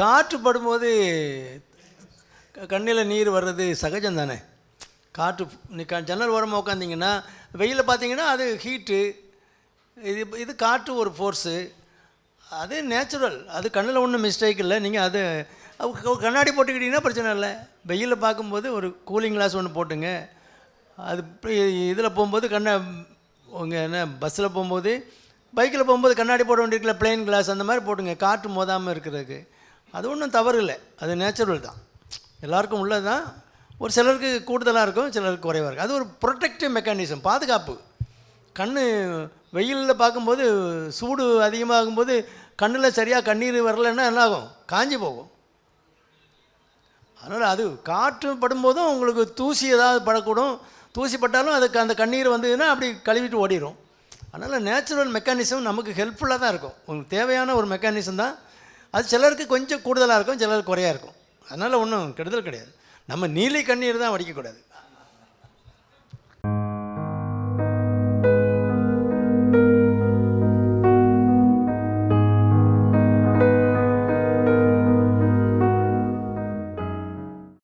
காற்று படும்போது கண்ணில் நீர் வர்றது சகஜம் தானே காற்று நீ க ஜன்னல் ஓரமாக உட்காந்திங்கன்னா வெயிலில் பார்த்தீங்கன்னா அது ஹீட்டு இது இது காற்று ஒரு ஃபோர்ஸு அது நேச்சுரல் அது கண்ணில் ஒன்றும் மிஸ்டேக் இல்லை. நீங்கள் அது கண்ணாடி போட்டுக்கிட்டீங்கன்னா பிரச்சனை இல்லை. வெயிலில் பார்க்கும்போது ஒரு கூலிங் கிளாஸ் ஒன்று போட்டுங்க. அது இதில் போகும்போது கண்ணை உங்கள் என்ன பஸ்ஸில் போகும்போது பைக்கில் போகும்போது கண்ணாடி போட வேண்டியிருக்கல பிளெயின் கிளாஸ் அந்த மாதிரி போட்டுங்க. காற்று மோதாமல் இருக்கிறதுக்கு. அது ஒன்றும் தவறு இல்லை அது நேச்சுரல் தான். எல்லாருக்கும் உள்ளது தான் ஒரு சிலருக்கு கூடுதலாக இருக்கும் சிலருக்கு குறைவாக இருக்கும். அது ஒரு ப்ரொடெக்டிவ் மெக்கானிசம் பாதுகாப்பு. கண் வெயிலில் பார்க்கும்போது சூடு அதிகமாகும்போது கண்ணில் சரியாக கண்ணீர் வரலைன்னா என்ன ஆகும்? காஞ்சி போகும். அதனால் அது காற்று படும்போதும் உங்களுக்கு தூசி ஏதாவது படக்கூடும். தூசி பட்டாலும் அதுக்கு அந்த கண்ணீர் வந்ததுன்னா அப்படி கழுவிட்டு ஓடிடும் அதனால் நேச்சுரல் மெக்கானிசம் நமக்கு ஹெல்ப்ஃபுல்லாக தான் இருக்கும். உங்களுக்கு தேவையான ஒரு மெக்கானிசம் தான். அது சிலருக்கு கொஞ்சம் கூடுதலாக இருக்கும் சிலருக்கு குறையாக இருக்கும். அதனால் ஒன்றும் கெடுதல் கிடையாது. நம்ம நீலி கண்ணீர் தான் வடிக்கக்கூடாது.